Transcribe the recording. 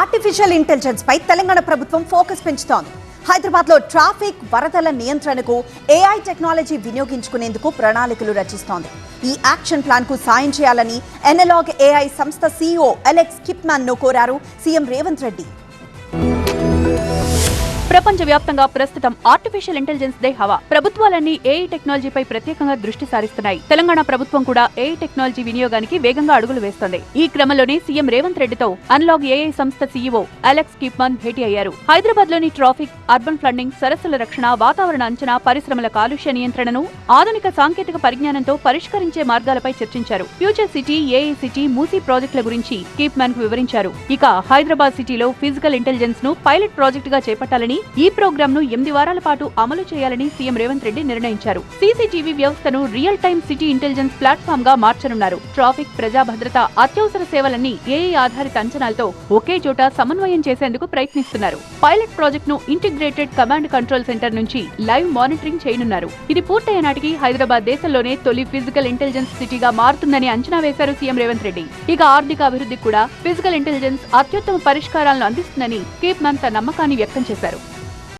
Artificial intelligence పై తెలంగాణ ప్రభుత్వం focus పెంచుతోంది. హైదరాబాద్లో traffic వరదల నియంత్రణకు ఏఐ టెక్నాలజీ వినియోగించుకునేందుకు ప్రణాళికలు రచిస్తోంది. ఈ యాక్షన్ ప్లాన్కు సాయం చేయాలని ఎనలాగ్ ఏఐ సంస్థ సీఈఓ అలెక్స్ కిప్మాన్ను కోరారు సీఎం రేవంత్ రెడ్డి. ప్రపంచవ్యాప్తంగా ప్రస్తుతం ఆర్టిఫిషియల్ ఇంటెలిజెన్స్ దే హవా. ప్రభుత్వాలన్నీ ఏఐ టెక్నాలజీపై ప్రత్యేకంగా దృష్టి సారిస్తున్నాయి. తెలంగాణ ప్రభుత్వం కూడా ఏఐ టెక్నాలజీ వినియోగానికి వేగంగా అడుగులు వేస్తోంది. ఈ క్రమంలోనే సీఎం రేవంత్ రెడ్డితో అన్లాగ్ ఏఐ సంస్థ సీఈఓ అలెక్స్ కిప్మన్ భేటీ అయ్యారు. హైదరాబాద్లోని ట్రాఫిక్ అర్బన్ ఫ్లడ్డింగ్ సరస్సుల రక్షణ వాతావరణ అంచనా పరిశ్రమల కాలుష్య నియంత్రణను ఆధునిక సాంకేతిక పరిజ్ఞానంతో పరిష్కరించే మార్గాలపై చర్చించారు. Future city AI city Musi ప్రాజెక్టుల గురించి కీప్మన్కు వివరించారు. ఇక హైదరాబాద్ సిటీలో ఫిజికల్ ఇంటెలిజెన్స్ను పైలట్ ప్రాజెక్టుగా చేపట్టాలని ఈ ప్రోగ్రామ్ను ఎనిమిది వారాల పాటు అమలు చేయాలని సీఎం రేవంత్ రెడ్డి నిర్ణయించారు. సీసీటీవీ వ్యవస్థను రియల్ టైమ్ సిటీ ఇంటెలిజెన్స్ ప్లాట్ఫామ్గా మార్చనున్నారు. ట్రాఫిక్ ప్రజా భద్రత అత్యవసర సేవలన్నీ ఏఐ ఆధారిత అంచనాలతో ఒకే చోట సమన్వయం చేసేందుకు ప్రయత్నిస్తున్నారు. పైలట్ ప్రాజెక్ట్ను ఇంటిగ్రేటెడ్ కమాండ్ కంట్రోల్ సెంటర్ నుంచి లైవ్ మానిటరింగ్ చేయనున్నారు. ఇది పూర్తయ్యే నాటికి హైదరాబాద్ దేశంలోనే తొలి ఫిజికల్ ఇంటెలిజెన్స్ సిటీగా మారుతుందని అంచనా వేశారు సీఎం రేవంత్ రెడ్డి. ఇక ఆర్థిక అభివృద్ధికి కూడా ఫిజికల్ ఇంటెలిజెన్స్ అత్యుత్తమ పరిష్కారాలను అందిస్తుందని కేప్ మన్ తన నమ్మకాన్ని వ్యక్తం చేశారు.